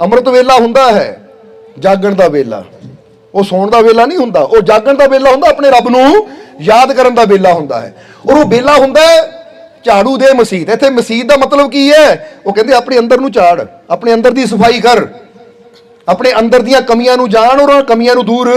ਅੰਮ੍ਰਿਤ ਵੇਲਾ ਹੁੰਦਾ ਹੈ, ਜਾਗਣ ਦਾ ਵੇਲਾ। ਉਹ ਸੌਣ ਦਾ ਵੇਲਾ ਨਹੀਂ ਹੁੰਦਾ, ਉਹ ਜਾਗਣ ਦਾ ਵੇਲਾ ਹੁੰਦਾ, ਆਪਣੇ ਰੱਬ ਨੂੰ ਯਾਦ ਕਰਨ ਦਾ ਵੇਲਾ ਹੁੰਦਾ ਹੈ। ਔਰ ਉਹ ਵੇਲਾ ਹੁੰਦਾ ਹੈ ਝਾੜੂ ਦੇ ਮਸੀਤ। ਇੱਥੇ ਮਸੀਤ ਦਾ ਮਤਲਬ ਕੀ ਹੈ? ਉਹ ਕਹਿੰਦੇ ਆਪਣੇ ਅੰਦਰ ਨੂੰ ਝਾੜ, ਆਪਣੇ ਅੰਦਰ ਦੀ ਸਫ਼ਾਈ ਕਰ। ਆਪਣੇ ਅੰਦਰ ਦੀਆਂ ਕਮੀਆਂ ਨੂੰ ਜਾਣ ਔਰ ਕਮੀਆਂ ਨੂੰ ਦੂਰ।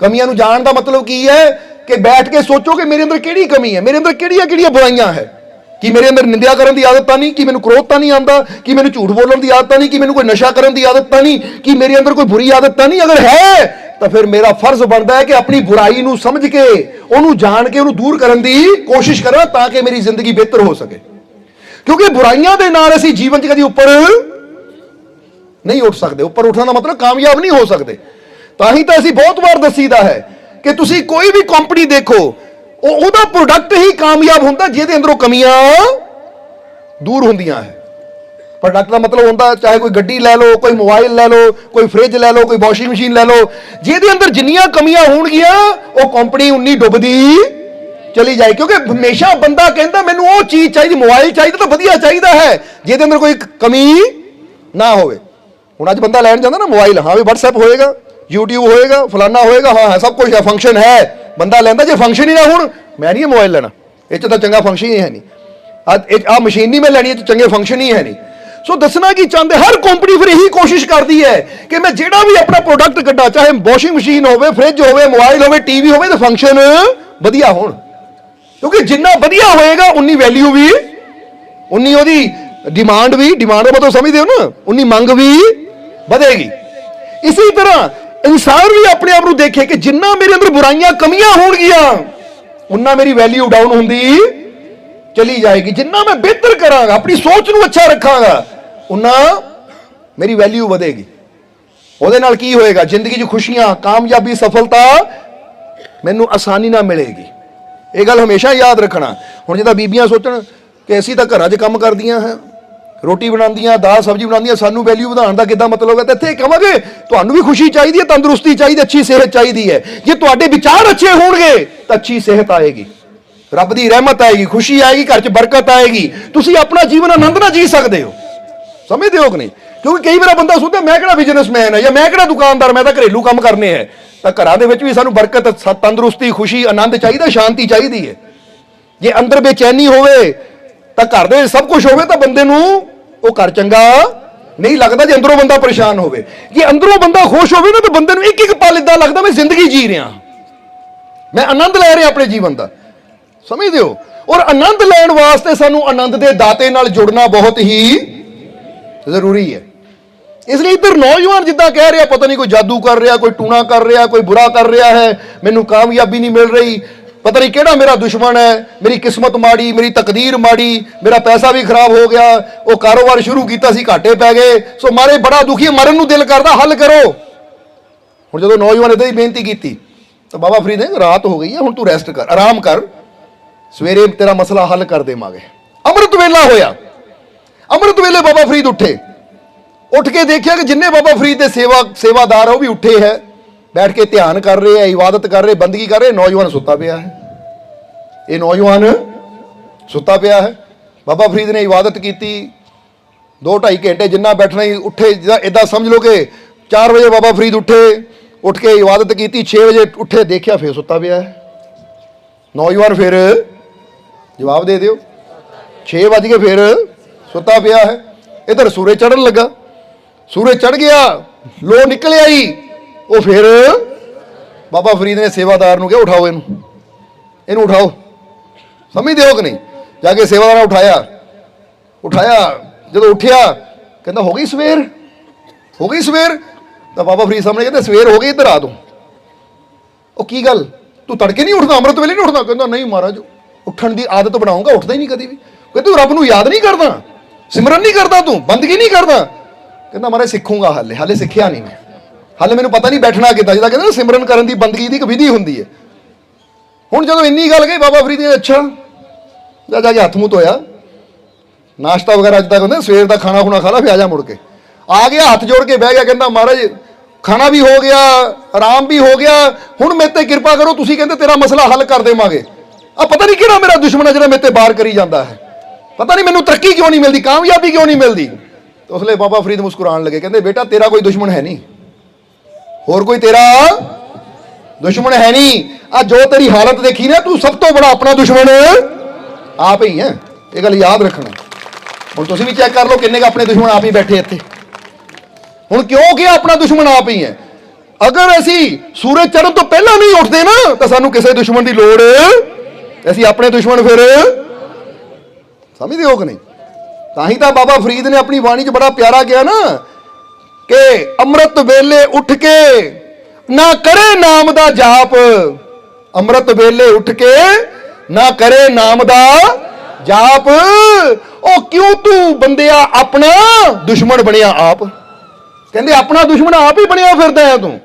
ਕਮੀਆਂ ਨੂੰ ਜਾਣ ਦਾ ਮਤਲਬ ਕੀ ਹੈ? ਕਿ ਬੈਠ ਕੇ ਸੋਚੋ ਕਿ ਮੇਰੇ ਅੰਦਰ ਕਿਹੜੀ ਕਮੀ ਹੈ? ਮੇਰੇ ਅੰਦਰ ਕਿਹੜੀਆਂ ਕਿਹੜੀਆਂ ਬੁਰਾਈਆਂ ਹੈ? ਕੀ ਮੇਰੇ ਅੰਦਰ ਨਿੰਦਿਆ ਕਰਨ ਦੀ ਆਦਤ ਤਾਂ ਨਹੀਂ, ਕੀ ਮੈਨੂੰ ਕ੍ਰੋਧ ਤਾਂ ਨਹੀਂ ਆਉਂਦਾ, ਕੀ ਮੈਨੂੰ ਝੂਠ ਬੋਲਣ ਦੀ ਆਦਤ ਤਾਂ ਨਹੀਂ, ਕੀ ਮੈਨੂੰ ਕੋਈ ਨਸ਼ਾ ਕਰਨ ਦੀ ਆਦਤ ਤਾਂ ਨਹੀਂ, ਕਿ ਮੇਰੇ ਅੰਦਰ ਕੋਈ ਬੁਰੀ ਆਦਤ ਤਾਂ ਨਹੀਂ, ਅਗਰ ਹੈ, ਤਾਂ ਫਿਰ ਮੇਰਾ ਫਰਜ਼ ਬਣਦਾ ਹੈ ਕਿ ਆਪਣੀ ਬੁਰਾਈ ਨੂੰ ਸਮਝ ਕੇ, ਉਹਨੂੰ ਜਾਣ ਕੇ, ਉਹਨੂੰ ਦੂਰ ਕਰਨ ਦੀ ਕੋਸ਼ਿਸ਼ ਕਰਾਂ ਤਾਂ ਕਿ ਮੇਰੀ ਜ਼ਿੰਦਗੀ ਬਿਹਤਰ ਹੋ ਸਕੇ। ਕਿਉਂਕਿ ਬੁਰਾਈਆਂ ਦੇ ਨਾਲ ਅਸੀਂ ਜੀਵਨ 'ਚ ਕਦੀ ਉੱਪਰ ਨਹੀਂ ਉੱਠ ਸਕਦੇ। ਉੱਪਰ ਉੱਠਣ ਦਾ ਮਤਲਬ ਕਾਮਯਾਬ ਨਹੀਂ ਹੋ ਸਕਦੇ। ਤਾਂ ਹੀ ਤਾਂ ਅਸੀਂ ਬਹੁਤ ਵਾਰ ਦੱਸੀਦਾ ਹੈ ਕਿ ਤੁਸੀਂ ਕੋਈ ਵੀ ਕੰਪਨੀ ਦੇਖੋ ਉਹ ਉਹਦਾ ਪ੍ਰੋਡਕਟ ਹੀ ਕਾਮਯਾਬ ਹੁੰਦਾ ਜਿਹਦੇ ਅੰਦਰੋਂ ਕਮੀਆਂ ਦੂਰ ਹੁੰਦੀਆਂ ਹੈ। ਪ੍ਰੋਡਕਟ ਦਾ ਮਤਲਬ ਹੁੰਦਾ ਚਾਹੇ ਕੋਈ ਗੱਡੀ ਲੈ ਲਓ, ਕੋਈ ਮੋਬਾਈਲ ਲੈ ਲਓ, ਕੋਈ ਫ੍ਰਿਜ ਲੈ ਲਓ, ਕੋਈ ਵਾਸ਼ਿੰਗ ਮਸ਼ੀਨ ਲੈ ਲਓ, ਜਿਹਦੇ ਅੰਦਰ ਜਿੰਨੀਆਂ ਕਮੀਆਂ ਹੋਣਗੀਆਂ, ਉਹ ਕੰਪਨੀ ਉਨੀ ਡੁੱਬਦੀ ਚਲੀ ਜਾਏ। ਕਿਉਂਕਿ ਹਮੇਸ਼ਾ ਬੰਦਾ ਕਹਿੰਦਾ, ਮੈਨੂੰ ਉਹ ਚੀਜ਼ ਚਾਹੀਦੀ ਮੋਬਾਈਲ ਚਾਹੀਦਾ ਤਾਂ ਵਧੀਆ ਚਾਹੀਦਾ ਹੈ, ਜਿਹਦੇ ਅੰਦਰ ਕੋਈ ਕਮੀ ਨਾ ਹੋਵੇ। ਹੁਣ ਅੱਜ ਬੰਦਾ ਲੈਣ ਜਾਂਦਾ ਨਾ ਮੋਬਾਈਲ ਹਾਂ ਵੀ WhatsApp ਹੋਏਗਾ, YouTube ਹੋਏਗਾ, ਫਲਾਨਾ ਹੋਏਗਾ, ਹਾਂ ਸਭ ਕੁਝ ਹੈ ਫੰਕਸ਼ਨ ਹੈ। ਬੰਦਾ ਲੈਂਦਾ ਜੇ ਫੰਕਸ਼ਨ ਹੀ ਨਾ ਹੁਣ, ਮੈਂ ਨਹੀਂ ਇਹ ਮੋਬਾਈਲ ਲੈਣਾ। ਇਹ 'ਚ ਤਾਂ ਚੰਗਾ ਫੰਕਸ਼ਨ ਹੀ ਹੈ ਨਹੀਂ। ਆ ਮਸ਼ੀਨ ਨਹੀਂ ਮੈਂ ਲੈਣੀ, ਇਹ 'ਚ ਚੰਗੇ ਫੰਕਸ਼ਨ ਹੀ ਹੈ ਨਹੀਂ। ਸੋ ਦੱਸਣਾ ਕੀ ਚਾਹੁੰਦੇ, ਹਰ ਕੰਪਨੀ ਫਿਰ ਇਹੀ ਕੋਸ਼ਿਸ਼ ਕਰਦੀ ਹੈ ਕਿ ਮੈਂ ਜਿਹੜਾ ਵੀ ਆਪਣਾ ਪ੍ਰੋਡਕਟ ਕੱਢਾਂ, ਚਾਹੇ ਵਾਸ਼ਿੰਗ ਮਸ਼ੀਨ ਹੋਵੇ ਫ੍ਰਿਜ ਹੋਵੇ ਮੋਬਾਈਲ ਹੋਵੇ ਟੀਵੀ ਹੋਵੇ ਤੇ ਫੰਕਸ਼ਨ ਵਧੀਆ ਹੋਣ। ਕਿਉਂਕਿ ਜਿੰਨਾ ਵਧੀਆ ਹੋਏਗਾ, ਉਨੀ ਵੈਲਿਊ ਵੀ, ਉਨੀ ਉਹਦੀ ਡਿਮਾਂਡ ਵੀ ਡਿਮਾਂਡ ਦਾ ਮਤਲਬ ਸਮਝਦੇ ਹੋ ਨਾ, ਉਨੀ ਮੰਗ ਵੀ ਵਧੇਗੀ। ਇਸੇ ਤਰ੍ਹਾਂ ਇਨਸਾਨ ਵੀ ਆਪਣੇ ਆਪ ਨੂੰ ਦੇਖੇ ਕਿ ਜਿੰਨਾ ਮੇਰੇ ਅੰਦਰ ਬੁਰਾਈਆਂ, ਕਮੀਆਂ ਹੋਣਗੀਆਂ, ਉਨਾ ਮੇਰੀ ਵੈਲਿਊ ਡਾਊਨ ਹੁੰਦੀ ਚਲੀ ਜਾਏਗੀ। ਜਿੰਨਾ ਮੈਂ ਬਿਹਤਰ ਕਰਾਂਗਾ, ਆਪਣੀ ਸੋਚ ਨੂੰ ਅੱਛਾ ਰੱਖਾਂਗਾ, ਉਨਾ ਮੇਰੀ ਵੈਲਿਊ ਵਧੇਗੀ। ਉਹਦੇ ਨਾਲ ਕੀ ਹੋਏਗਾ? ਜ਼ਿੰਦਗੀ 'ਚ ਖੁਸ਼ੀਆਂ, ਕਾਮਯਾਬੀ, ਸਫਲਤਾ ਮੈਨੂੰ ਆਸਾਨੀ ਨਾਲ ਮਿਲੇਗੀ। ਇਹ ਗੱਲ ਹਮੇਸ਼ਾ ਯਾਦ ਰੱਖਣਾ। ਹੁਣ ਜਿੱਦਾਂ ਬੀਬੀਆਂ ਸੋਚਣ ਕਿ ਅਸੀਂ ਤਾਂ ਘਰਾਂ 'ਚ ਕੰਮ ਕਰਦੀਆਂ ਹਾਂ ਰੋਟੀ ਬਣਾਉਂਦੀਆਂ, ਦਾਲ, ਸਬਜ਼ੀ ਬਣਾਉਂਦੀਆਂ, ਸਾਨੂੰ ਵੈਲਿਊ ਵਧਾਉਣ ਦਾ ਕਿੱਦਾਂ ਮਤਲਬ ਹੈ? ਤਾਂ ਇੱਥੇ ਕਹਾਂਗੇ ਤੁਹਾਨੂੰ ਵੀ ਖੁਸ਼ੀ ਚਾਹੀਦੀ ਹੈ, ਤੰਦਰੁਸਤੀ ਚਾਹੀਦੀ, ਅੱਛੀ ਸਿਹਤ ਚਾਹੀਦੀ ਹੈ। ਜੇ ਤੁਹਾਡੇ ਵਿਚਾਰ ਅੱਛੇ ਹੋਣਗੇ, ਤਾਂ ਅੱਛੀ ਸਿਹਤ ਆਏਗੀ। ਰੱਬ ਦੀ ਰਹਿਮਤ ਆਏਗੀ, ਖੁਸ਼ੀ ਆਏਗੀ, ਘਰ 'ਚ ਬਰਕਤ ਆਏਗੀ। ਤੁਸੀਂ ਆਪਣਾ ਜੀਵਨ ਆਨੰਦ ਨਾਲ ਜੀ ਸਕਦੇ ਹੋ। ਸਮਝਦੇ ਹੋ ਕਿ ਨਹੀਂ? ਕਿਉਂਕਿ ਕਈ ਵਾਰ ਬੰਦਾ ਸੋਚਦਾ, ਮੈਂ ਕਿਹੜਾ ਬਿਜ਼ਨਸਮੈਨ ਹੈ ਜਾਂ ਮੈਂ ਕਿਹੜਾ ਦੁਕਾਨਦਾਰ, ਮੈਂ ਤਾਂ ਘਰੇਲੂ ਕੰਮ ਕਰਨੇ ਹੈ। ਤਾਂ ਘਰਾਂ ਦੇ ਵਿੱਚ ਵੀ ਸਾਨੂੰ ਬਰਕਤ ਤੰਦਰੁਸਤੀ, ਖੁਸ਼ੀ, ਆਨੰਦ ਚਾਹੀਦਾ, ਸ਼ਾਂਤੀ ਚਾਹੀਦੀ ਹੈ। ਜੇ ਅੰਦਰ ਬੇਚੈਨੀ ਹੋਵੇ ਤਾਂ ਘਰ ਦੇ ਸਭ ਕੁਝ ਹੋਵੇ ਤਾਂ ਬੰਦੇ ਨੂੰ ਉਹ ਘਰ ਚੰਗਾ ਨਹੀਂ ਲੱਗਦਾ ਜੇ ਅੰਦਰੋਂ ਬੰਦਾ ਪਰੇਸ਼ਾਨ ਹੋਵੇ। ਜੇ ਅੰਦਰੋਂ ਬੰਦਾ ਖੁਸ਼ ਹੋਵੇ ਨਾ ਤਾਂ ਬੰਦੇ ਨੂੰ ਇੱਕ ਇੱਕ ਪਲ ਇਦਾਂ ਲੱਗਦਾ, ਮੈਂ ਜ਼ਿੰਦਗੀ ਜੀ ਰਿਹਾ ਮੈਂ ਆਨੰਦ ਲੈ ਰਿਹਾ ਆਪਣੇ ਜੀਵਨ ਦਾ। ਸਮਝਦੇ ਹੋ? ਔਰ ਆਨੰਦ ਲੈਣ ਵਾਸਤੇ ਸਾਨੂੰ ਆਨੰਦ ਦੇ ਦਾਤੇ ਨਾਲ ਜੁੜਨਾ ਬਹੁਤ ਹੀ ਜ਼ਰੂਰੀ ਹੈ। ਇਸ ਲਈ ਇੱਧਰ ਨੌਜਵਾਨ ਜਿੱਦਾਂ ਕਹਿ ਰਿਹਾ, ਪਤਾ ਨਹੀਂ ਕੋਈ ਜਾਦੂ ਕਰ ਰਿਹਾ, ਕੋਈ ਟੂਣਾ ਕਰ ਰਿਹਾ, ਕੋਈ ਬੁਰਾ ਕਰ ਰਿਹਾ ਹੈ, ਮੈਨੂੰ ਕਾਮਯਾਬੀ ਨਹੀਂ ਮਿਲ ਰਹੀ। ਪਤਾ ਨਹੀਂ ਕਿਹੜਾ ਮੇਰਾ ਦੁਸ਼ਮਣ ਹੈ ਮੇਰੀ ਕਿਸਮਤ ਮਾੜੀ ਮੇਰੀ ਤਕਦੀਰ ਮਾੜੀ ਮੇਰਾ ਪੈਸਾ ਵੀ ਖਰਾਬ ਹੋ ਗਿਆ ਉਹ ਕਾਰੋਬਾਰ ਸ਼ੁਰੂ ਕੀਤਾ ਸੀ ਘਾਟੇ ਪੈ ਗਏ ਸੋ ਮਾਰੇ ਬੜਾ ਦੁਖੀ ਹੈ, ਮਰਨ ਨੂੰ ਦਿਲ ਕਰਦਾ ਹੱਲ ਕਰੋ। ਹੁਣ ਜਦੋਂ ਨੌਜਵਾਨ ਇਦਾਂ ਹੀ ਬੇਨਤੀ ਕੀਤੀ ਤਾਂ ਬਾਬਾ ਫਰੀਦ ਨੇ ਰਾਤ ਹੋ ਗਈ ਹੈ ਹੁਣ ਤੂੰ ਰੈਸਟ ਕਰ ਆਰਾਮ ਕਰ ਸਵੇਰੇ ਤੇਰਾ ਮਸਲਾ ਹੱਲ ਕਰ ਦੇਵਾਂਗੇ। ਅੰਮ੍ਰਿਤ ਵੇਲਾ ਹੋਇਆ। ਅੰਮ੍ਰਿਤ ਵੇਲੇ ਬਾਬਾ ਫਰੀਦ ਉੱਠੇ। ਉੱਠ ਕੇ ਦੇਖਿਆ ਕਿ ਜਿੰਨੇ ਬਾਬਾ ਫਰੀਦ ਦੇ ਸੇਵਾ ਸੇਵਾਦਾਰ ਆ ਉਹ ਵੀ ਉੱਠੇ ਹੈ। ਬੈਠ ਕੇ ਧਿਆਨ ਕਰ ਰਹੇ ਆ, ਇਬਾਦਤ ਕਰ ਰਹੇ, ਬੰਦਗੀ ਕਰ ਰਹੇ, ਨੌਜਵਾਨ ਸੁੱਤਾ ਪਿਆ ਹੈ। ਇਹ ਨੌਜਵਾਨ ਸੁੱਤਾ ਪਿਆ ਹੈ। ਬਾਬਾ ਫਰੀਦ ਨੇ ਇਬਾਦਤ ਕੀਤੀ। 2.5 ਘੰਟੇ ਜਿੰਨਾ ਬੈਠਣਾ ਹੀ ਉੱਠੇ ਇਦਾਂ ਸਮਝ ਲਓ ਕਿ 4 ਵਜੇ ਬਾਬਾ ਫਰੀਦ ਉੱਠੇ, ਉੱਠ ਕੇ ਇਬਾਦਤ ਕੀਤੀ 6 ਵਜੇ ਉੱਠੇ, ਦੇਖਿਆ ਫੇਰ ਸੁੱਤਾ ਪਿਆ ਹੈ। ਨੌਜਵਾਨ ਫਿਰ ਜਵਾਬ ਦੇ ਦਿਓ। 6 ਵਜ ਕੇ ਫਿਰ ਸੁੱਤਾ ਪਿਆ ਹੈ। ਇਧਰ ਸੂਰਜ ਚੜਨ ਲੱਗਾ। ਸੂਰਜ ਚੜ ਗਿਆ। ਲੋ ਨਿਕਲ ਆਈ। ਉਹ ਫਿਰ ਬਾਬਾ ਫਰੀਦ ਨੇ ਸੇਵਾਦਾਰ ਨੂੰ ਕਿਹਾ, ਉਠਾਓ ਇਹਨੂੰ। ਇਹਨੂੰ ਉਠਾਓ। ਸਮਝਦੇ ਹੋ ਕਿ ਨਹੀਂ? ਜਾ ਕੇ ਸੇਵਾਦਾਰ ਨੇ ਉਠਾਇਆ। ਉਠਾਇਆ, ਜਦੋਂ ਉੱਠਿਆ, ਕਹਿੰਦਾ, ਹੋ ਗਈ ਸਵੇਰ? ਹੋ ਗਈ ਸਵੇਰ? ਤਾਂ ਬਾਬਾ ਫਰੀਦ ਸਾਹਮਣੇ ਕਹਿੰਦੇ, ਸਵੇਰ ਹੋ ਗਈ ਇੱਧਰ ਆ ਤੂੰ। ਉਹ ਕੀ ਗੱਲ? ਤੂੰ ਤੜਕੇ ਨਹੀਂ ਉੱਠਦਾ, ਅੰਮ੍ਰਿਤ ਵੇਲੇ ਨਹੀਂ ਉੱਠਦਾ? ਕਹਿੰਦਾ, ਨਹੀਂ ਮਹਾਰਾਜ, ਉੱਠਣ ਦੀ ਆਦਤ ਬਣਾਉਂਗਾ, ਉੱਠਦਾ ਹੀ ਨਹੀਂ ਕਦੀ ਵੀ। ਕਹਿੰਦਾ, ਤੂੰ ਰੱਬ ਨੂੰ ਯਾਦ ਨਹੀਂ ਕਰਦਾ? ਸਿਮਰਨ ਨਹੀਂ ਕਰਦਾ ਤੂੰ? ਬੰਦਗੀ ਨਹੀਂ ਕਰਦਾ? ਕਹਿੰਦਾ, ਮਹਾਰਾਜ, ਸਿੱਖੂਗਾ ਹਾਲੇ। ਹਾਲੇ ਸਿੱਖਿਆ ਨਹੀਂ ਮੈਂ। ਹਾਲੇ ਮੈਨੂੰ ਪਤਾ ਨਹੀਂ ਬੈਠਣਾ ਕਿੱਦਾਂ ਜਿਹਦਾ ਕਹਿੰਦੇ ਨਾ ਸਿਮਰਨ ਕਰਨ ਦੀ ਬੰਦਗੀ ਦੀ ਇੱਕ ਵਿਧੀ ਹੁੰਦੀ ਹੈ। ਹੁਣ ਜਦੋਂ ਇੰਨੀ ਗੱਲ ਕਹੀ ਬਾਬਾ ਫਰੀਦ ਨੇ, ਅੱਛਾ, ਜਾ ਜਾ ਕੇ ਹੱਥ ਮੂੰਹ ਧੋਇਆ। ਨਾਸ਼ਤਾ ਵਗੈਰਾ ਅੱਜ ਤੱਕ ਹੁੰਦਾ ਸਵੇਰ ਦਾ ਖਾਣਾ ਖੁਣਾ ਖਾ ਲਾ, ਫਿਰ ਆ ਜਾ ਮੁੜ ਕੇ। ਆ ਗਿਆ, ਹੱਥ ਜੋੜ ਕੇ ਬਹਿ ਗਿਆ, ਕਹਿੰਦਾ ਮਹਾਰਾਜ, ਖਾਣਾ ਵੀ ਹੋ ਗਿਆ, ਆਰਾਮ ਵੀ ਹੋ ਗਿਆ, ਹੁਣ ਮੇਰੇ ਤੇ ਕਿਰਪਾ ਕਰੋ, ਤੁਸੀਂ ਕਹਿੰਦੇ ਤੇਰਾ ਮਸਲਾ ਹੱਲ ਕਰ ਦੇਵਾਂਗੇ। ਆ ਪਤਾ ਨਹੀਂ ਕਿਹੜਾ ਮੇਰਾ ਦੁਸ਼ਮਣ ਹੈ ਜਿਹੜਾ ਮੇਰੇ ਤੇ ਬਾਹਰ ਕਰੀ ਜਾਂਦਾ ਹੈ। ਪਤਾ ਨਹੀਂ ਮੈਨੂੰ ਤਰੱਕੀ ਕਿਉਂ ਨਹੀਂ ਮਿਲਦੀ, ਕਾਮਯਾਬੀ ਕਿਉਂ ਨਹੀਂ ਮਿਲਦੀ। ਤਾਂ ਉਸ ਲਈ ਬਾਬਾ ਫਰੀਦ ਮੁਸਕਰਾਉਣ ਲੱਗੇ, ਕਹਿੰਦੇ, ਬੇਟਾ, ਤੇਰਾ ਕੋਈ ਦੁਸ਼ਮਣ ਹੈ ਨਹੀਂ। ਹੋਰ ਕੋਈ ਤੇਰਾ? ਦੁਸ਼ਮਣ ਹੈ ਨਹੀਂ। ਆ ਜੋ ਤੇਰੀ ਹਾਲਤ ਦੇਖੀ ਨਾ, ਤੂੰ ਸਭ ਤੋਂ ਬੜਾ ਆਪਣਾ ਦੁਸ਼ਮਣ। ਆਪ ਹੀ ਹੈ। ਇਹ ਗੱਲ ਯਾਦ ਰੱਖਣਾ। ਹੁਣ ਤੁਸੀਂ ਵੀ ਚੈੱਕ ਕਰ ਲਓ ਕਿੰਨੇ ਕੁ ਆਪਣੇ ਦੁਸ਼ਮਣ ਆਪ ਹੀ ਬੈਠੇ ਇੱਥੇ। ਹੁਣ ਕਿਉਂ ਕਿ ਆਪਣਾ ਦੁਸ਼ਮਣ ਆਪ ਹੀ ਹੈ? ਅਗਰ ਅਸੀਂ ਸੂਰਜ ਚੜ੍ਹਨ ਤੋਂ ਪਹਿਲਾਂ ਨਹੀਂ ਉੱਠਦੇ ਨਾ, ਤਾਂ ਸਾਨੂੰ ਕਿਸੇ ਦੁਸ਼ਮਣ ਦੀ ਲੋੜ। ਅਸੀਂ ਆਪਣੇ ਦੁਸ਼ਮਣ ਫਿਰ। ਸਮਝਦੇ ਹੋ ਕਿ ਨਹੀਂ? ਤਾਂ ਹੀ ਤਾਂ ਬਾਬਾ ਫਰੀਦ ਨੇ ਆਪਣੀ ਬਾਣੀ 'ਚ ਬੜਾ ਪਿਆਰਾ ਕਿਹਾ ਨਾ ਕਿ ਅੰਮ੍ਰਿਤ ਵੇਲੇ ਉੱਠ ਕੇ ਨਾ ਕਰੇ ਨਾਮ ਦਾ ਜਾਪ। ਅੰਮ੍ਰਿਤ ਵੇਲੇ ਉੱਠ ਕੇ ਨਾ ਕਰੇ ਨਾਮ ਦਾ ਜਾਪ। ਉਹ ਕਿਉਂ ਤੂੰ ਬੰਦਿਆ ਆਪਣਾ ਦੁਸ਼ਮਣ ਬਣਿਆ ਆਪ? ਕਹਿੰਦੇ ਆਪਣਾ ਦੁਸ਼ਮਣ ਆਪ ਹੀ ਬਣਿਆ ਫਿਰਦਾ ਹੈ ਤੂੰ।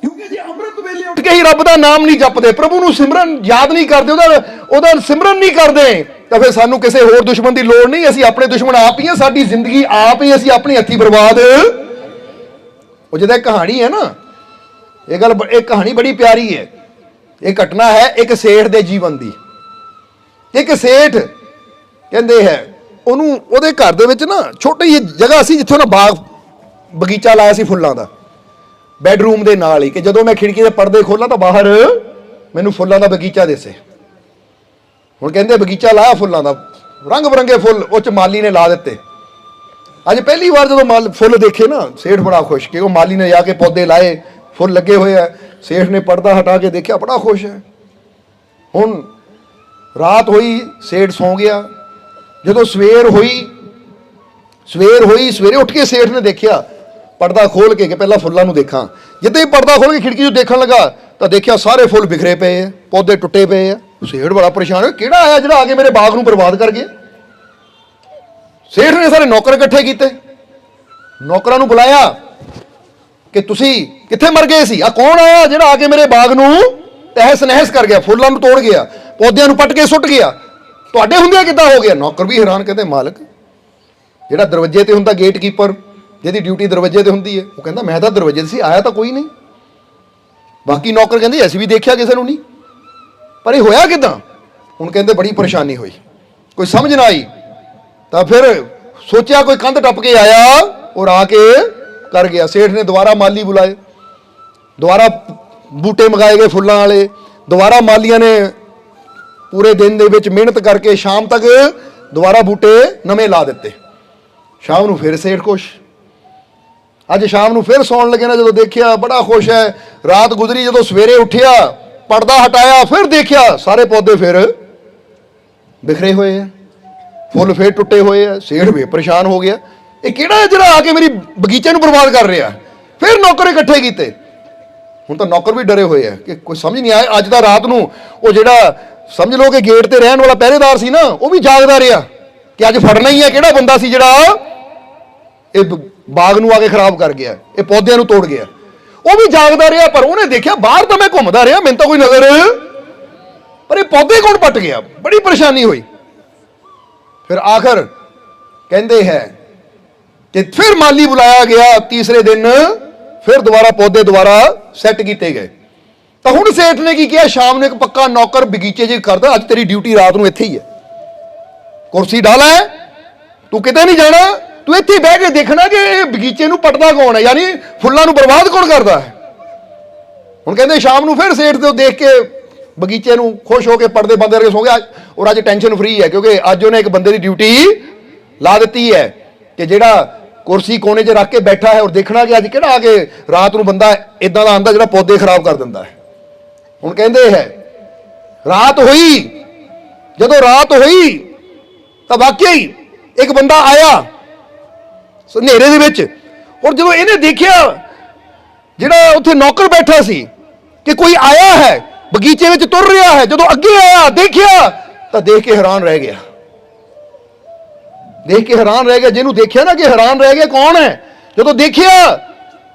ਕਿਉਂਕਿ ਜੇ ਅੰਮ੍ਰਿਤ ਵੇਲੇ ਉੱਠ ਕੇ ਹੀ ਰੱਬ ਦਾ ਨਾਮ ਨਹੀਂ ਜਪਦੇ, ਪ੍ਰਭੂ ਨੂੰ ਸਿਮਰਨ ਯਾਦ ਨਹੀਂ ਕਰਦੇ, ਉਹਦਾ ਉਹਦਾ ਸਿਮਰਨ ਨਹੀਂ ਕਰਦੇ, ਤਾਂ ਫਿਰ ਸਾਨੂੰ ਕਿਸੇ ਹੋਰ ਦੁਸ਼ਮਣ ਦੀ ਲੋੜ ਨਹੀਂ, ਅਸੀਂ ਆਪਣੇ ਦੁਸ਼ਮਣ ਆਪ ਹੀ ਹਾਂ, ਸਾਡੀ ਜ਼ਿੰਦਗੀ ਆਪ ਹੀ ਅਸੀਂ ਆਪਣੇ ਹੱਥੀ ਬਰਬਾਦ ਉਹ ਜਿਹਦਾ ਕਹਾਣੀ ਹੈ ਨਾ, ਇਹ ਗੱਲ ਇਹ ਕਹਾਣੀ ਬੜੀ ਪਿਆਰੀ ਹੈ। ਇਹ ਘਟਨਾ ਹੈ ਇੱਕ ਸੇਠ ਦੇ ਜੀਵਨ ਦੀ। ਇੱਕ ਸੇਠ ਕਹਿੰਦੇ ਹੈ, ਉਹਨੂੰ, ਉਹਦੇ ਘਰ ਦੇ ਵਿੱਚ ਨਾ ਛੋਟੀ ਜਿਹੀ ਜਗ੍ਹਾ ਸੀ ਜਿੱਥੇ ਉਹਨਾਂ ਬਾਗ, ਬਗੀਚਾ ਲਾਇਆ ਸੀ ਫੁੱਲਾਂ ਦਾ। ਬੈੱਡਰੂਮ ਦੇ ਨਾਲ ਹੀ ਕਿ ਜਦੋਂ ਮੈਂ ਖਿੜਕੀ ਦੇ ਪਰਦੇ ਖੋਲਾਂ ਤਾਂ ਬਾਹਰ ਮੈਨੂੰ ਫੁੱਲਾਂ ਦਾ ਬਗੀਚਾ ਦਿਸੇ। ਹੁਣ ਕਹਿੰਦੇ ਬਗੀਚਾ ਲਾਇਆ ਫੁੱਲਾਂ ਦਾ ਰੰਗ ਬਰੰਗੇ ਫੁੱਲ ਉਹ ਚ ਮਾਲੀ ਨੇ ਲਾ ਦਿੱਤੇ। ਅੱਜ ਪਹਿਲੀ ਵਾਰ ਜਦੋਂ ਮਾਲ ਫੁੱਲ ਦੇਖੇ ਨਾ, ਸੇਠ ਬੜਾ ਖੁਸ਼ ਕਿ ਉਹ ਮਾਲੀ ਨੇ ਜਾ ਕੇ ਪੌਦੇ ਲਾਏ, ਫੁੱਲ ਲੱਗੇ ਹੋਏ ਆ। ਸੇਠ ਨੇ ਪਰਦਾ ਹਟਾ ਕੇ ਦੇਖਿਆ, ਬੜਾ ਖੁਸ਼ ਹੈ। ਹੁਣ ਰਾਤ ਹੋਈ, ਸੇਠ ਸੌਂ ਗਿਆ। ਜਦੋਂ ਸਵੇਰ ਹੋਈ ਸਵੇਰ ਹੋਈ, ਸਵੇਰੇ ਉੱਠ ਕੇ ਸੇਠ ਨੇ ਦੇਖਿਆ, ਪਰਦਾ ਖੋਲ ਕੇ ਕਿ ਪਹਿਲਾਂ ਫੁੱਲਾਂ ਨੂੰ ਦੇਖਾਂ। ਜਿੱਦਾਂ ਹੀ ਪਰਦਾ ਖੋਲ ਕੇ ਖਿੜਕੀ ਤੋਂ ਦੇਖਣ ਲੱਗਾ, ਤਾਂ ਦੇਖਿਆ ਸਾਰੇ ਫੁੱਲ ਬਿਖਰੇ ਪਏ ਆ, ਪੌਦੇ ਟੁੱਟੇ ਪਏ ਆ। ਸੇਠ ਬੜਾ ਪਰੇਸ਼ਾਨ ਹੋਇਆ, ਕਿਹੜਾ ਆਇਆ ਜਿਹੜਾ ਆ ਕੇ ਮੇਰੇ ਬਾਗ ਨੂੰ ਬਰਬਾਦ ਕਰ ਗਿਆ? ਸੇਠ ਨੇ ਸਾਰੇ ਨੌਕਰ ਇਕੱਠੇ ਕੀਤੇ। ਨੌਕਰਾਂ ਨੂੰ ਬੁਲਾਇਆ ਕਿ ਤੁਸੀਂ ਕਿੱਥੇ ਮਰ ਗਏ ਸੀ? ਆ ਕੌਣ ਆਇਆ ਜਿਹੜਾ ਆ ਕੇ ਮੇਰੇ ਬਾਗ ਨੂੰ ਤਹਿਸ ਨਹਿਸ ਕਰ ਗਿਆ, ਫੁੱਲਾਂ ਨੂੰ ਤੋੜ ਗਿਆ, ਪੌਦਿਆਂ ਨੂੰ ਪੱਟ ਕੇ ਸੁੱਟ ਗਿਆ? ਤੁਹਾਡੇ ਹੁੰਦਿਆਂ ਕਿੱਦਾਂ ਹੋ ਗਿਆ? ਨੌਕਰ ਵੀ ਹੈਰਾਨ ਕਹਿੰਦੇ, ਮਾਲਕ, ਜਿਹੜਾ ਦਰਵਾਜ਼ੇ ਤੇ ਹੁੰਦਾ ਗੇਟ ਕੀਪਰ ਜਿਹਦੀ ਡਿਊਟੀ ਦਰਵਾਜ਼ੇ ਤੇ ਹੁੰਦੀ ਹੈ, ਉਹ ਕਹਿੰਦਾ, ਮੈਂ ਤਾਂ ਦਰਵਾਜ਼ੇ ਤੇ ਸੀ, ਆਇਆ ਤਾਂ ਕੋਈ ਨਹੀਂ। ਬਾਕੀ ਨੌਕਰ ਕਹਿੰਦੇ, ਅਸੀਂ ਵੀ ਦੇਖਿਆ ਕਿਸੇ ਨੂੰ ਨਹੀਂ। ਪਰ ਇਹ ਹੋਇਆ ਕਿਦਾਂ? ਹੁਣ ਕਹਿੰਦੇ, ਬੜੀ ਪਰੇਸ਼ਾਨੀ ਹੋਈ। ਕੋਈ ਸਮਝ ਨਾ ਆਈ। ਤਾਂ ਫਿਰ ਸੋਚਿਆ ਕੋਈ ਕੰਧ ਟੱਪ ਕੇ ਆਇਆ ਔਰ ਆ ਕੇ ਕਰ ਗਿਆ। ਸੇਠ ਨੇ ਦੁਬਾਰਾ ਮਾਲੀ ਬੁਲਾਏ। ਦੁਬਾਰਾ ਬੂਟੇ ਮਗਾਏ ਗਏ ਫੁੱਲਾਂ ਵਾਲੇ। ਦੁਬਾਰਾ ਮਾਲੀਆਂ ਨੇ ਪੂਰੇ ਦਿਨ ਦੇ ਵਿੱਚ ਮਿਹਨਤ ਕਰਕੇ ਸ਼ਾਮ ਤੱਕ ਦੁਬਾਰਾ ਬੂਟੇ ਨਵੇਂ ਲਾ ਦਿੱਤੇ। ਸ਼ਾਮ ਨੂੰ ਫਿਰ ਸੇਠ ਖੁਸ਼। ਅੱਜ ਸ਼ਾਮ ਨੂੰ ਫਿਰ ਸੌਣ ਲੱਗੇ ਨਾ, ਜਦੋਂ ਦੇਖਿਆ ਬੜਾ ਖੁਸ਼ ਹੈ। ਰਾਤ ਗੁਜ਼ਰੀ, ਜਦੋਂ ਸਵੇਰੇ ਉੱਠਿਆ, ਪਰਦਾ ਹਟਾਇਆ, ਫਿਰ ਦੇਖਿਆ ਸਾਰੇ ਪੌਦੇ ਫਿਰ ਬਿਖਰੇ ਹੋਏ ਆ। ਫੁੱਲ ਫੇਰ ਟੁੱਟੇ ਹੋਏ ਆ, ਸੇਠ ਵੀ ਪਰੇਸ਼ਾਨ ਹੋ ਗਿਆ। ਇਹ ਕਿਹੜਾ ਜਿਹੜਾ ਆ ਕੇ ਮੇਰੀ ਬਗੀਚੇ ਨੂੰ ਬਰਬਾਦ ਕਰ ਰਿਹਾ? ਫਿਰ ਨੌਕਰ ਇਕੱਠੇ ਕੀਤੇ। ਹੁਣ ਤਾਂ ਨੌਕਰ ਵੀ ਡਰੇ ਹੋਏ ਆ ਕਿ ਕੋਈ ਸਮਝ ਨਹੀਂ ਆਇਆ, ਅੱਜ ਦਾ ਰਾਤ ਨੂੰ ਉਹ ਜਿਹੜਾ ਸਮਝ ਲਓ ਕਿ ਗੇਟ ਤੇ ਰਹਿਣ ਵਾਲਾ ਪਹਿਰੇਦਾਰ ਸੀ ਨਾ, ਉਹ ਵੀ ਜਾਗਦਾ ਰਿਹਾ ਕਿ ਅੱਜ ਫੜਨਾ ਹੀ ਹੈ ਕਿਹੜਾ ਬੰਦਾ ਸੀ ਜਿਹੜਾ ਇਹ ਬਾਗ ਨੂੰ ਆ ਕੇ ਖਰਾਬ ਕਰ ਗਿਆ, ਇਹ ਪੌਦਿਆਂ ਨੂੰ ਤੋੜ ਗਿਆ। ਉਹ ਵੀ ਜਾਗਦਾ ਰਿਹਾ, ਪਰ ਉਹਨੇ ਦੇਖਿਆ ਬਾਹਰ ਤਾਂ ਮੈਂ ਘੁੰਮਦਾ ਰਿਹਾ, ਮੈਨੂੰ ਤਾਂ ਕੋਈ ਨਜ਼ਰ। ਪਰ ਇਹ ਪੌਦੇ ਕੌਣ ਪੱਟ ਗਿਆ? ਬੜੀ ਪਰੇਸ਼ਾਨੀ ਹੋਈ। ਫਿਰ ਆਖਰ ਕਹਿੰਦੇ ਹੈ ਕਿ ਫਿਰ ਮਾਲੀ ਬੁਲਾਇਆ ਗਿਆ, ਤੀਸਰੇ ਦਿਨ ਫਿਰ ਦੁਬਾਰਾ ਪੌਦੇ ਦੁਬਾਰਾ ਸੈੱਟ ਕੀਤੇ ਗਏ। ਤਾਂ ਹੁਣ ਸੇਠ ਨੇ ਕੀ ਕਿਹਾ? ਸ਼ਾਮ ਨੂੰ ਇੱਕ ਪੱਕਾ ਨੌਕਰ ਬਗੀਚੇ 'ਚ ਕਰਦਾ, ਅੱਜ ਤੇਰੀ ਡਿਊਟੀ ਰਾਤ ਨੂੰ ਇੱਥੇ ਹੀ ਹੈ। ਕੁਰਸੀ ਡਾਲਾ ਹੈ, ਤੂੰ ਕਿਤੇ ਨਹੀਂ ਜਾਣਾ, ਤੂੰ ਇੱਥੇ ਬਹਿ ਕੇ ਦੇਖਣਾ ਕਿ ਇਹ ਬਗੀਚੇ ਨੂੰ ਪਟਦਾ ਕੌਣ ਹੈ, ਯਾਨੀ ਫੁੱਲਾਂ ਨੂੰ ਬਰਬਾਦ ਕੌਣ ਕਰਦਾ ਹੈ? ਹੁਣ ਕਹਿੰਦੇ ਸ਼ਾਮ ਨੂੰ ਫਿਰ ਸੇਠ ਤੋਂ ਦੇਖ ਕੇ ਬਗੀਚੇ ਨੂੰ ਖੁਸ਼ ਹੋ ਕੇ ਪਰਦੇ ਬੰਦ ਕਰਕੇ ਸੋ ਗਿਆ ਔਰ ਅੱਜ ਟੈਨਸ਼ਨ ਫ੍ਰੀ ਹੈ, ਕਿਉਂਕਿ ਅੱਜ ਉਹਨੇ ਇੱਕ ਬੰਦੇ ਦੀ ਡਿਊਟੀ ਲਾ ਦਿੱਤੀ ਹੈ ਕਿ ਜਿਹੜਾ ਕੁਰਸੀ ਕੋਨੇ 'ਚ ਰੱਖ ਕੇ ਬੈਠਾ ਹੈ ਔਰ ਦੇਖਣਾ ਕਿ ਅੱਜ ਕਿਹੜਾ ਆ ਕੇ ਰਾਤ ਨੂੰ ਬੰਦਾ ਇਦਾਂ ਦਾ ਆਂਦਾ ਜਿਹੜਾ ਪੌਦੇ ਖਰਾਬ ਕਰ ਦਿੰਦਾ ਹੈ। ਹੁਣ ਕਹਿੰਦੇ ਹੈ, ਰਾਤ ਹੋਈ, ਜਦੋਂ ਰਾਤ ਹੋਈ, ਤਾਂ ਵਾਕਿਆ ਹੀ ਇੱਕ ਬੰਦਾ ਆਇਆ ਸੋ ਹਨੇਰੇ ਦੇ ਵਿੱਚ ਔਰ ਜਦੋਂ ਇਹਨੇ ਦੇਖਿਆ ਜਿਹੜਾ ਉੱਥੇ ਨੌਕਰ ਬੈਠਾ ਸੀ ਕਿ ਕੋਈ ਆਇਆ ਹੈ ਬਗੀਚੇ ਵਿੱਚ ਤੁਰ ਰਿਹਾ ਹੈ, ਜਦੋਂ ਅੱਗੇ ਆਇਆ, ਦੇਖਿਆ, ਤਾਂ ਦੇਖ ਕੇ ਹੈਰਾਨ ਰਹਿ ਗਿਆ। ਦੇਖ ਕੇ ਹੈਰਾਨ ਰਹਿ ਗਿਆ, ਜਿਹਨੂੰ ਦੇਖਿਆ ਨਾ ਕਿ ਹੈਰਾਨ ਰਹਿ ਗਿਆ ਕੌਣ ਹੈ? ਜਦੋਂ ਦੇਖਿਆ,